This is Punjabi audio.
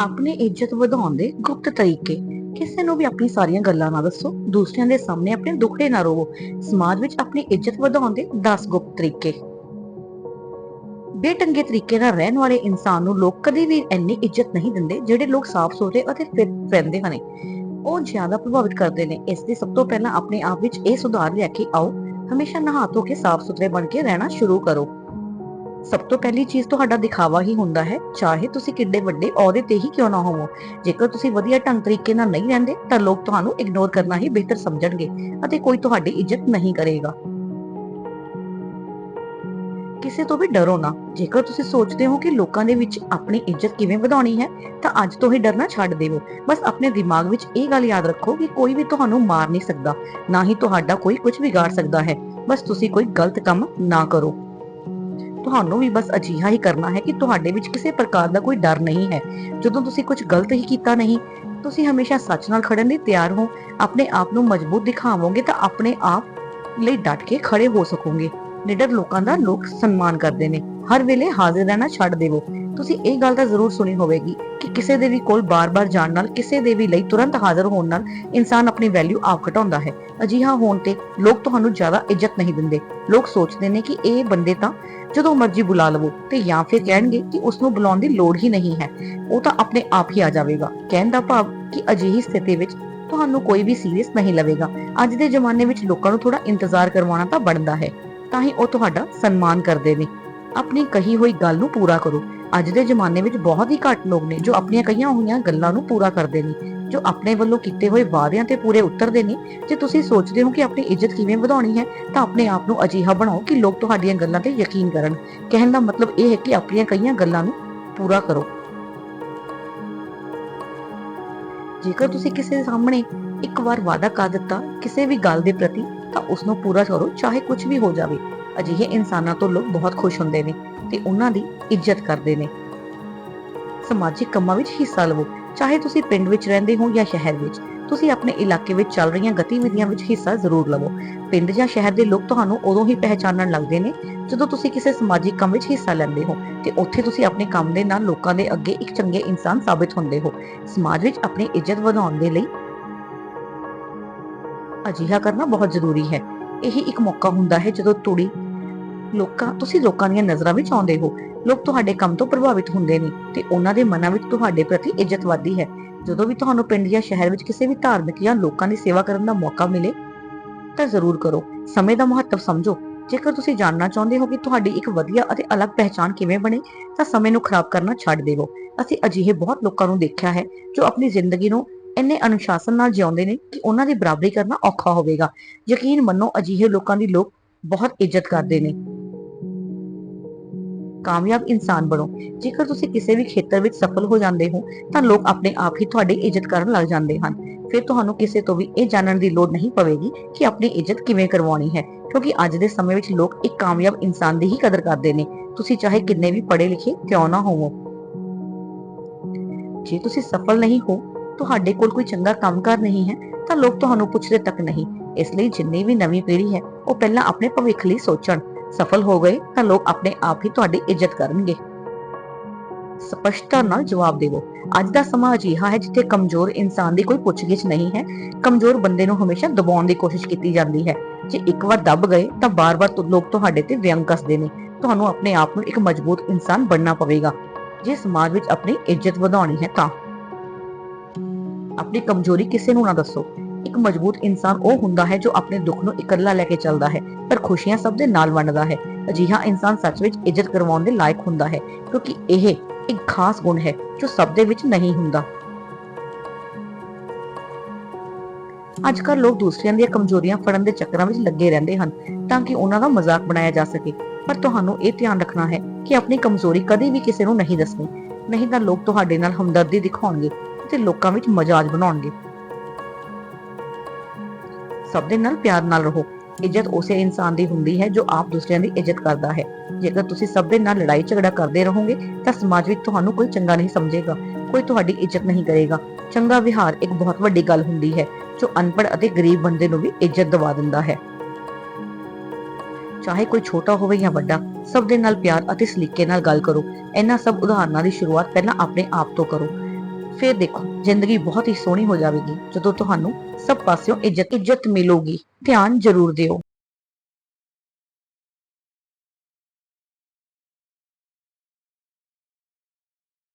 ਆਪਣੀ ਇੱਜ਼ਤ ਵਧਾਉਣ ਦੇ ਗੁਪਤ ਤਰੀਕੇ। ਕਿਸੇ ਨੂੰ ਵੀ ਆਪਣੀ ਸਾਰੀਆਂ ਗੱਲਾਂ ਨਾ ਦੱਸੋ। ਦੂਸਰਿਆਂ ਦੇ ਸਾਹਮਣੇ ਆਪਣੇ ਦੁੱਖੜੇ ਨਾ ਰੋਵੋ। ਸਮਾਜ ਵਿੱਚ ਆਪਣੀ ਇੱਜ਼ਤ ਵਧਾਉਣ ਦੇ 10 ਗੁਪਤ ਤਰੀਕੇ। ਬੇਟੰਗੇ ਤਰੀਕੇ ਨਾਲ ਰਹਿਣ ਵਾਲੇ ਇਨਸਾਨ ਨੂੰ ਲੋਕ ਕਦੇ ਵੀ ਇੰਨੀ ਇੱਜ਼ਤ ਨਹੀਂ ਦਿੰਦੇ ਜਿਹੜੇ ਲੋਕ ਸਾਫ਼ ਸੁਥਰੇ ਅਤੇ ਫਿੱਟ ਰਹਿੰਦੇ ਹਨ। ਉਹ ਜ਼ਿਆਦਾ ਪ੍ਰਭਾਵਿਤ ਕਰਦੇ ਨੇ। ਇਸ ਲਈ ਸਭ ਤੋਂ ਪਹਿਲਾਂ ਆਪਣੇ ਆਪ ਵਿੱਚ ਇਹ ਸੁਧਾਰ ਲੈ ਕੇ ਆਓ। ਹਮੇਸ਼ਾ ਨਹਾ ਧੋ ਕੇ ਸਾਫ਼ ਸੁਥਰੇ ਬਣ ਕੇ ਰਹਿਣਾ ਸ਼ੁਰੂ ਕਰੋ। ਸਭ ਤੋਂ ਪਹਿਲੀ ਚੀਜ਼ ਤੁਹਾਡਾ ਦਿਖਾਵਾ ਹੀ ਹੁੰਦਾ ਹੈ, ਚਾਹੇ ਤੁਸੀਂ ਕਿੱਡੇ ਵੱਡੇ ਅਹੁਦੇ ਤੇ ਹੀ ਕਿਉਂ ਨਾ ਹੋਵੋ। ਜੇਕਰ ਤੁਸੀਂ ਵਧੀਆ ਢੰਗ ਤਰੀਕੇ ਨਾਲ ਨਹੀਂ ਰਹਿੰਦੇ, ਤਾਂ ਲੋਕ ਤੁਹਾਨੂੰ ਇਗਨੋਰ ਕਰਨਾ ਹੀ ਬਿਹਤਰ ਸਮਝਣਗੇ ਅਤੇ ਕੋਈ ਤੁਹਾਡੀ ਇੱਜ਼ਤ ਨਹੀਂ ਕਰੇਗਾ। ਕਿਸੇ ਤੋਂ ਵੀ ਡਰੋ ਨਾ। ਜੇਕਰ ਤੁਸੀਂ ਸੋਚਦੇ ਹੋ ਕਿ ਲੋਕਾਂ ਦੇ ਵਿੱਚ ਆਪਣੀ ਇੱਜ਼ਤ ਕਿਵੇਂ ਵਧਾਉਣੀ ਹੈ, ਤਾਂ ਅੱਜ ਤੋਂ ਹੀ ਡਰਨਾ ਛੱਡ ਦੇਵੋ। ਬਸ ਆਪਣੇ ਦਿਮਾਗ ਵਿੱਚ ਇਹ ਗੱਲ ਯਾਦ ਰੱਖੋ ਕਿ ਕੋਈ ਵੀ ਤੁਹਾਨੂੰ ਮਾਰ ਨਹੀਂ ਸਕਦਾ, ਨਾ ਹੀ ਤੁਹਾਡਾ ਕੋਈ ਕੁਝ ਵਿਗਾੜ ਸਕਦਾ ਹੈ। ਬਸ ਤੁਸੀਂ ਕੋਈ ਗਲਤ ਕੰਮ ਨਾ ਕਰੋ। ਤੁਹਾਨੂੰ ਵੀ ਬਸ ਅਜਿਹਾ ਹੀ ਕਰਨਾ ਹੈ ਕਿ ਤੁਹਾਡੇ ਵਿੱਚ ਕਿਸੇ ਪ੍ਰਕਾਰ ਦਾ ਕੋਈ ਡਰ ਨਹੀਂ ਹੈ। ਜਦੋਂ ਤੁਸੀਂ ਕੁਝ ਗਲਤ ਹੀ ਕੀਤਾ ਨਹੀਂ, ਤੁਸੀਂ ਹਮੇਸ਼ਾ ਸੱਚ ਨਾਲ ਖੜਨ ਲਈ ਤਿਆਰ ਹੋ, ਆਪਣੇ ਆਪ ਨੂੰ ਮਜ਼ਬੂਤ ਦਿਖਾਵੋਗੇ ਤਾਂ ਆਪਣੇ ਆਪ ਲਈ ਡਟ ਕੇ ਖੜੇ ਹੋ ਸਕੋਗੇ। ਨਿਡਰ ਲੋਕਾਂ ਦਾ ਲੋਕ ਸਨਮਾਨ ਕਰਦੇ ਨੇ। ਹਰ ਵੇਲੇ ਹਾਜ਼ਰ ਰਹਿਣਾ ਛੱਡ ਦੇਵੋ। ਤੁਸੀਂ ਇਹ ਗੱਲ ਤਾਂ ਜ਼ਰੂਰ ਸੁਣੀ ਹੋਵੇਗੀ ਕਿ ਕਿਸੇ ਦੇ ਵੀ ਕੋਲ ਬਾਰ-ਬਾਰ ਜਾਣ ਨਾਲ, ਕਿਸੇ ਦੇ ਵੀ ਲਈ ਤੁਰੰਤ ਹਾਜ਼ਰ ਹੋਣ ਨਾਲ ਇਨਸਾਨ ਆਪਣੀ ਵੈਲਿਊ ਆਪ ਘਟਾਉਂਦਾ ਹੈ। ਅਜਿਹਾ ਹੋਣ ਤੇ ਲੋਕ ਤੁਹਾਨੂੰ ਜ਼ਿਆਦਾ ਇੱਜ਼ਤ ਨਹੀਂ ਦਿੰਦੇ। ਲੋਕ ਸੋਚਦੇ ਨੇ ਕਿ ਇਹ ਬੰਦੇ ਤਾਂ ਜਦੋਂ ਮਰਜ਼ੀ ਬੁਲਾ ਲਵੋ ਤੇ ਜਾਂ ਫਿਰ ਕਹਿਣਗੇ ਕਿ ਉਸ ਨੂੰ ਬੁਲਾਉਣ ਦੀ ਲੋੜ ਹੀ ਨਹੀਂ ਹੈ। ਉਹ ਤਾਂ ਆਪਣੇ ਆਪ ਹੀ ਆ ਜਾਵੇਗਾ। ਕਹਿਣ ਦਾ ਭਾਵ ਕਿ ਅਜਿਹੀ ਸਥਿਤੀ ਵਿੱਚ ਤੁਹਾਨੂੰ ਕੋਈ ਵੀ ਸੀਰੀਅਸ ਨਹੀਂ ਲਵੇਗਾ। ਅੱਜ ਦੇ ਜ਼ਮਾਨੇ ਵਿੱਚ ਲੋਕਾਂ ਨੂੰ ਥੋੜਾ ਇੰਤਜ਼ਾਰ ਕਰਵਾਉਣਾ ਤਾਂ ਬਣਦਾ ਹੈ। ਤਾਂ ਹੀ ਉਹ ਤੁਹਾਡਾ ਸਨਮਾਨ ਕਰਦੇ ਨੇ। ਆਪਣੀ ਕਹੀ ਹੋਈ ਗੱਲ ਨੂੰ ਪੂਰਾ ਕਰੋ। ਅੱਜ ਦੇ ਜ਼ਮਾਨੇ ਵਿੱਚ ਬਹੁਤ ਹੀ ਘੱਟ ਲੋਕ ਨੇ ਜੋ ਆਪਣੀਆਂ ਕਈਆਂ ਹੋਈਆਂ ਗੱਲਾਂ ਨੂੰ ਪੂਰਾ ਕਰਦੇ ਨੇ, ਜੋ ਆਪਣੇ ਵੱਲੋਂ ਕੀਤੇ ਹੋਏ ਵਾਅਦਿਆਂ ਤੇ ਪੂਰੇ ਉਤਰਦੇ ਨੇ। ਜੇ ਤੁਸੀਂ ਸੋਚਦੇ ਹੋ ਕਿ ਆਪਣੀ ਇੱਜ਼ਤ ਕਿਵੇਂ ਵਧਾਉਣੀ ਹੈ, ਤਾਂ ਆਪਣੇ ਆਪ ਨੂੰ ਅਜਿਹਾ ਬਣਾਓ ਕਿ ਲੋਕ ਤੁਹਾਡੀਆਂ ਗੱਲਾਂ ਤੇ ਯਕੀਨ ਕਰਨ। ਕਹਿਣ ਦਾ ਮਤਲਬ ਇਹ ਹੈ ਕਿ ਆਪਣੀਆਂ ਕਈਆਂ ਗੱਲਾਂ ਨੂੰ ਪੂਰਾ ਕਰੋ। ਜੇਕਰ ਤੁਸੀਂ ਕਿਸੇ ਦੇ ਸਾਹਮਣੇ ਇੱਕ ਵਾਰ ਵਾਅਦਾ ਕਰ ਦਿੱਤਾ ਕਿਸੇ ਵੀ ਗੱਲ ਦੇ ਪ੍ਰਤੀ, ਤਾਂ ਉਸ ਨੂੰ ਪੂਰਾ ਕਰੋ, ਚਾਹੇ ਕੁਝ ਵੀ ਹੋ ਜਾਵੇ। ਅਜਿਹੇ ਇਨਸਾਨਾਂ ਤੋਂ ਲੋਕ ਬਹੁਤ ਖੁਸ਼ ਹੁੰਦੇ ਨੇ। ਤੇ ਉਹਨਾਂ ਦੀ ਇੱਜ਼ਤ ਕਰਦੇ ਨੇ। ਸਮਾਜਿਕ ਕੰਮਾਂ ਵਿੱਚ ਹਿੱਸਾ ਲਵੋ। ਚਾਹੇ ਤੁਸੀਂ ਪਿੰਡ ਵਿੱਚ ਰਹਿੰਦੇ ਹੋ ਜਾਂ ਸ਼ਹਿਰ ਵਿੱਚ, ਤੁਸੀਂ ਆਪਣੇ ਇਲਾਕੇ ਵਿੱਚ ਚੱਲ ਰਹੀਆਂ ਗਤੀਵਿਧੀਆਂ ਵਿੱਚ ਹਿੱਸਾ ਜ਼ਰੂਰ ਲਵੋ। ਪਿੰਡ ਜਾਂ ਸ਼ਹਿਰ ਦੇ ਲੋਕ ਤੁਹਾਨੂੰ ਉਦੋਂ ਹੀ ਪਹਿਚਾਨਣ ਲੱਗਦੇ ਨੇ, ਜਦੋਂ ਤੁਸੀਂ ਕਿਸੇ ਸਮਾਜਿਕ ਕੰਮ ਵਿੱਚ ਹਿੱਸਾ ਲੈਂਦੇ ਹੋ ਤੇ ਉੱਥੇ ਤੁਸੀਂ ਆਪਣੇ ਕੰਮ ਦੇ ਨਾਲ ਲੋਕਾਂ ਦੇ ਅੱਗੇ ਇੱਕ ਚੰਗੇ ਇਨਸਾਨ ਸਾਬਿਤ ਹੁੰਦੇ ਹੋ। ਸਮਾਜ ਵਿੱਚ ਆਪਣੀ ਇੱਜ਼ਤ ਵਧਾਉਣ ਦੇ ਲਈ ਅਜਿਹਾ ਕਰਨਾ ਬਹੁਤ ਜ਼ਰੂਰੀ ਹੈ। ਇਹ ਇੱਕ ਮੌਕਾ ਹੁੰਦਾ ਹੈ ਜਦੋਂ ਤੁੜੀ ਲੋਕਾਂ, ਤੁਸੀਂ ਲੋਕਾਂ ਦੀਆਂ ਨਜ਼ਰਾਂ ਵਿੱਚ ਆਉਂਦੇ ਹੋ। ਲੋਕ ਤੁਹਾਡੇ ਕੰਮ ਤੋਂ ਪ੍ਰਭਾਵਿਤ ਹੁੰਦੇ ਨੇ ਤੇ ਉਹਨਾਂ ਦੇ ਮਨਾਂ ਵਿੱਚ ਤੁਹਾਡੇ ਪ੍ਰਤੀ ਇੱਜ਼ਤ ਵਧਦੀ ਹੈ। ਜਦੋਂ ਵੀ ਤੁਹਾਨੂੰ ਪਿੰਡ ਜਾਂ ਸ਼ਹਿਰ ਵਿੱਚ ਕਿਸੇ ਵੀ ਧਾਰਮਿਕ ਜਾਂ ਲੋਕਾਂ ਦੀ ਸੇਵਾ ਕਰਨ ਦਾ ਮੌਕਾ ਮਿਲੇ, ਤਾਂ ਜ਼ਰੂਰ ਕਰੋ। ਸਮੇਂ ਦਾ ਮਹੱਤਵ ਸਮਝੋ। ਜੇਕਰ ਤੁਸੀਂ ਜਾਣਨਾ ਚਾਹੁੰਦੇ ਹੋ ਕਿ ਤੁਹਾਡੀ ਇੱਕ ਵਧੀਆ ਅਤੇ ਅਲੱਗ ਪਹਿਚਾਣ ਕਿਵੇਂ ਬਣੇ, ਤਾਂ ਸਮੇਂ ਨੂੰ ਖਰਾਬ ਕਰਨਾ ਛੱਡ ਦੇਵੋ। ਅਸੀਂ ਅਜਿਹੇ ਬਹੁਤ ਲੋਕਾਂ ਨੂੰ ਦੇਖਿਆ ਹੈ, ਜੋ ਆਪਣੀ ਜ਼ਿੰਦਗੀ ਨੂੰ ਇੰਨੇ ਅਨੁਸ਼ਾਸਨ ਨਾਲ ਜਿਉਂਦੇ ਨੇ ਕਿ ਉਹਨਾਂ ਦੀ ਬਰਾਬਰੀ ਕਰਨਾ ਔਖਾ ਹੋਵੇਗਾ। ਯਕੀਨ ਮੰਨੋ, ਅਜਿਹੇ ਲੋਕਾਂ ਦੀ ਲੋਕ ਬਹੁਤ ਇੱਜ਼ਤ ਕਰਦੇ ਨੇ। ਕਾਮਯਾਬ ਇਨਸਾਨ ਬਣੋ। ਜੇਕਰ ਤੁਸੀਂ ਕਿਸੇ ਵੀ ਖੇਤਰ ਵਿੱਚ ਸਫਲ ਹੋ ਜਾਂਦੇ ਹੋ, ਤਾਂ ਲੋਕ ਆਪਣੇ ਆਪ ਹੀ ਤੁਹਾਡੀ ਇੱਜ਼ਤ ਕਰਨ ਲੱਗ ਜਾਂਦੇ ਹਨ। ਫਿਰ ਤੁਹਾਨੂੰ ਕਿਸੇ ਤੋਂ ਵੀ ਇਹ ਜਾਣਨ ਦੀ ਲੋੜ ਨਹੀਂ ਪਵੇਗੀ ਕਿ ਆਪਣੀ ਇੱਜ਼ਤ ਕਿਵੇਂ ਕਰਵਾਉਣੀ ਹੈ, ਕਿਉਂਕਿ ਅੱਜ ਦੇ ਸਮੇਂ ਵਿੱਚ ਲੋਕ ਇੱਕ ਕਾਮਯਾਬ ਇਨਸਾਨ ਦੀ ਹੀ ਕਦਰ ਕਰਦੇ ਨੇ। ਤੁਸੀਂ ਚਾਹੇ ਕਿੰਨੇ ਵੀ ਪੜ੍ਹੇ ਲਿਖੇ ਕਿਉਂ ਨਾ ਹੋਵੋ। ਜੇ ਤੁਸੀਂ ਸਫਲ ਨਹੀਂ ਹੋ, ਤੁਹਾਡੇ ਕੋਲ ਕੋਈ ਚੰਗਾ ਕੰਮਕਾਰ ਨਹੀਂ ਹੈ, ਤਾਂ ਲੋਕ ਤੁਹਾਨੂੰ ਪੁੱਛਦੇ ਤੱਕ ਨਹੀਂ। ਇਸ ਲਈ ਜਿੰਨੀ ਵੀ ਨਵੀਂ ਪੀੜ੍ਹੀ ਹੈ, ਉਹ ਪਹਿਲਾਂ ਆਪਣੇ ਭਵਿੱਖ ਲਈ ਸੋਚਣ। ਸਫਲ ਹੋ ਗਏ ਤਾਂ ਲੋਕ ਆਪਣੇ ਆਪ ਹੀ ਤੁਹਾਡੀ ਇੱਜ਼ਤ ਕਰਨਗੇ। ਸਪਸ਼ਟਤਾ ਨਾਲ ਜਵਾਬ ਦੇਵੋ। ਅੱਜ ਦਾ ਸਮਾਂ ਅਜਿਹਾ ਹੈ ਜਿੱਥੇ ਕਮਜ਼ੋਰ ਇਨਸਾਨ ਦੀ ਕੋਈ ਪੁੱਛਗਿੱਛ ਨਹੀਂ ਹੈ। ਕਮਜ਼ੋਰ ਬੰਦੇ ਨੂੰ ਹਮੇਸ਼ਾ ਦਬਾਉਣ ਦੀ ਕੋਸ਼ਿਸ਼ ਕੀਤੀ ਜਾਂਦੀ ਹੈ। ਜੇ ਇੱਕ ਵਾਰ ਦਬ ਗਏ ਤਾਂ ਬਾਰ-ਬਾਰ ਲੋਕ ਤੁਹਾਡੇ ਤੇ ਵਿਅੰਗ ਕੱਸਦੇ ਨੇ। ਤੁਹਾਨੂੰ ਆਪਣੇ ਆਪ ਨੂੰ ਇੱਕ ਮਜ਼ਬੂਤ ਇਨਸਾਨ ਬਣਨਾ ਪਵੇਗਾ। ਜੇ ਸਮਾਜ ਵਿੱਚ ਆਪਣੀ ਇੱਜ਼ਤ ਵਧਾਉਣੀ ਹੈ ਤਾਂ। ਆਪਣੀ ਕਮਜ਼ੋਰੀ ਕਿਸੇ ਨੂੰ ਨਾ ਦੱਸੋ। ਇੱਕ ਮਜ਼ਬੂਤ ਇਨਸਾਨ ਉਹ ਹੁੰਦਾ ਹੈ ਜੋ ਆਪਣੇ ਦੁੱਖ ਨੂੰ ਇਕੱਲਾ ਲੈ ਕੇ ਚੱਲਦਾ ਹੈ, ਪਰ ਖੁਸ਼ੀਆਂ ਸਭ ਦੇ ਨਾਲ ਵੰਡਦਾ ਹੈ। ਅਜਿਹਾ ਇਨਸਾਨ ਸੱਚ ਵਿੱਚ ਇੱਜ਼ਤ ਕਰਵਾਉਣ ਦੇ ਲਾਇਕ ਹੁੰਦਾ ਹੈ, ਕਿਉਂਕਿ ਇਹ ਇੱਕ ਖਾਸ ਗੁਣ ਹੈ ਜੋ ਸਭ ਦੇ ਵਿੱਚ ਨਹੀਂ ਹੁੰਦਾ। ਅੱਜ ਕੱਲ੍ਹ ਲੋਕ ਦੂਸਰਿਆਂ ਦੀਆਂ ਕਮਜ਼ੋਰੀਆਂ ਫੜਨ ਦੇ ਚੱਕਰਾਂ ਵਿੱਚ ਲੱਗੇ ਰਹਿੰਦੇ ਹਨ, ਤਾਂ ਕਿ ਉਹਨਾਂ ਦਾ ਮਜ਼ਾਕ ਬਣਾਇਆ ਜਾ ਸਕੇ। ਪਰ ਤੁਹਾਨੂੰ ਇਹ ਧਿਆਨ ਰੱਖਣਾ ਹੈ ਕਿ ਆਪਣੀ ਕਮਜ਼ੋਰੀ ਕਦੇ ਵੀ ਕਿਸੇ ਨੂੰ ਨਹੀਂ ਦੱਸਣੀ, ਨਹੀਂ ਤਾਂ ਲੋਕ ਤੁਹਾਡੇ ਨਾਲ ਹਮਦਰਦੀ ਦਿਖਾਉਣਗੇ ਤੇ ਲੋਕਾਂ ਵਿੱਚ ਮਜ਼ਾਜ ਬਣਾਉਣਗੇ। ਸਭ ਦੇ ਨਾਲ ਪਿਆਰ ਨਾਲ ਰਹੋ। ਇੱਜ਼ਤ ਉਸੇ ਇਨਸਾਨ ਦੀ ਹੁੰਦੀ ਹੈ ਜੋ ਆਪ ਦੂਸਰਿਆਂ ਦੀ ਇੱਜ਼ਤ ਕਰਦਾ ਹੈ। ਜੇਕਰ ਤੁਸੀਂ ਸਭ ਦੇ ਨਾਲ ਲੜਾਈ ਝਗੜਾ ਕਰਦੇ ਰਹੋਗੇ, ਤਾਂ ਸਮਾਜ ਵਿੱਚ ਤੁਹਾਨੂੰ ਕੋਈ ਚੰਗਾ ਨਹੀਂ ਸਮਝੇਗਾ, ਕੋਈ ਤੁਹਾਡੀ ਇੱਜ਼ਤ ਨਹੀਂ ਕਰੇਗਾ। ਚੰਗਾ ਵਿਹਾਰ ਇੱਕ ਬਹੁਤ ਵੱਡੀ ਗੱਲ ਹੁੰਦੀ ਹੈ, ਜੋ ਅਨਪੜ੍ਹ ਅਤੇ ਗਰੀਬ ਬੰਦੇ ਨੂੰ ਵੀ ਇੱਜ਼ਤ ਦਿਵਾ ਦਿੰਦਾ ਹੈ। ਚਾਹੇ ਕੋਈ ਛੋਟਾ ਹੋਵੇ ਜਾਂ ਵੱਡਾ, ਸਭ ਦੇ ਨਾਲ ਪਿਆਰ ਅਤੇ ਸਲੀਕੇ ਨਾਲ ਗੱਲ ਕਰੋ। ਇਹਨਾਂ ਸਭ ਉਦਾਹਰਨਾਂ ਦੀ ਸ਼ੁਰੂਆਤ ਪਹਿਲਾਂ ਆਪਣੇ ਆਪ ਤੋਂ ਕਰੋ। ਫਿਰ ਦੇਖੋ, ਜ਼ਿੰਦਗੀ ਬਹੁਤ ਹੀ ਸੋਹਣੀ ਹੋ ਜਾਵੇਗੀ ਜਦੋਂ ਤੁਹਾਨੂੰ ਸਭ ਪਾਸਿਓਂ ਇੱਜ਼ਤ ਇੱਜ਼ਤ ਮਿਲੂਗੀ। ਧਿਆਨ ਜ਼ਰੂਰ ਦਿਓ।